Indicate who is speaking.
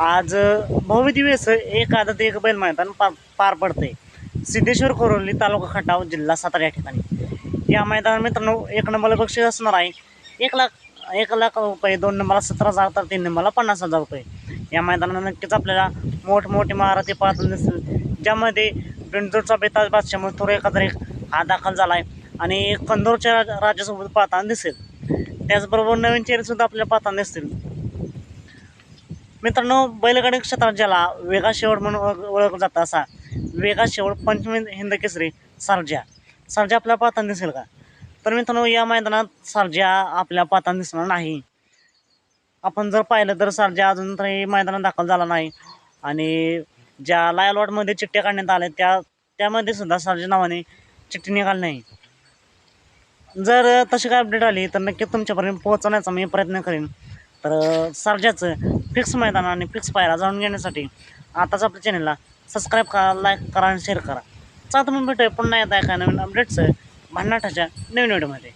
Speaker 1: आज भव्य दिवस एक आदत एक बैल मैदान पार पार पडते सिद्धेश्वर कोरोली तालुका खटाव जिल्हा सातारा या ठिकाणी. या मैदानात मित्रांनो एक नंबरला बक्षीस असणार आहे. एक लाख एक लाख रुपये दोन नंबरला सतरा हजार तर तीन नंबरला पन्नास हजार रुपये. या मैदानात नक्कीच आपल्याला मोठमोठे महारथी पाहताना दिसतील. ज्यामध्ये पिंटूरचा बेताज बादशाह मथुर एखादा एक हा दाखल झाला आहे आणि कंदोरच्या राजासोबत पाहताना दिसेल. त्याचबरोबर नवीन चेहरेसुद्धा आपल्याला पाहताना दिसतील. मित्रांनो बैलगाडी क्षेत्रात ज्याला वेगा शेवट म्हणून ओळख ओळखलं जातं असा वेगा शेवट पंचमी हिंद केसरी सारजा. सारजा आपल्या पाहताना दिसेल का? तर मित्रांनो या मैदानात सारजा आपल्या पातान दिसणार नाही. आपण जर पाहिलं तर सारजा अजून तरी मैदानात दाखल झाला नाही. आणि ज्या लायलॉटमध्ये चिठ्ठ्या काढण्यात आल्या त्या त्यामध्ये सुद्धा सारजा नावाने चिठ्ठी निघाली नाही. जर तशी काय अपडेट आली तर नक्की तुमच्यापर्यंत पोहोचवण्याचा मी प्रयत्न करेन. तर सारजाचं फिक्स मैदान आणि फिक्स पायरा जाणून घेण्यासाठी आताच आपल्या चॅनलला सबस्क्राईब करा लाईक करा आणि शेअर करा. चला तर मग भेटूया पुन्हा येत आहे काय नवीन अपडेट्स भांडणाठाच्या नवीन व्हिडिओमध्ये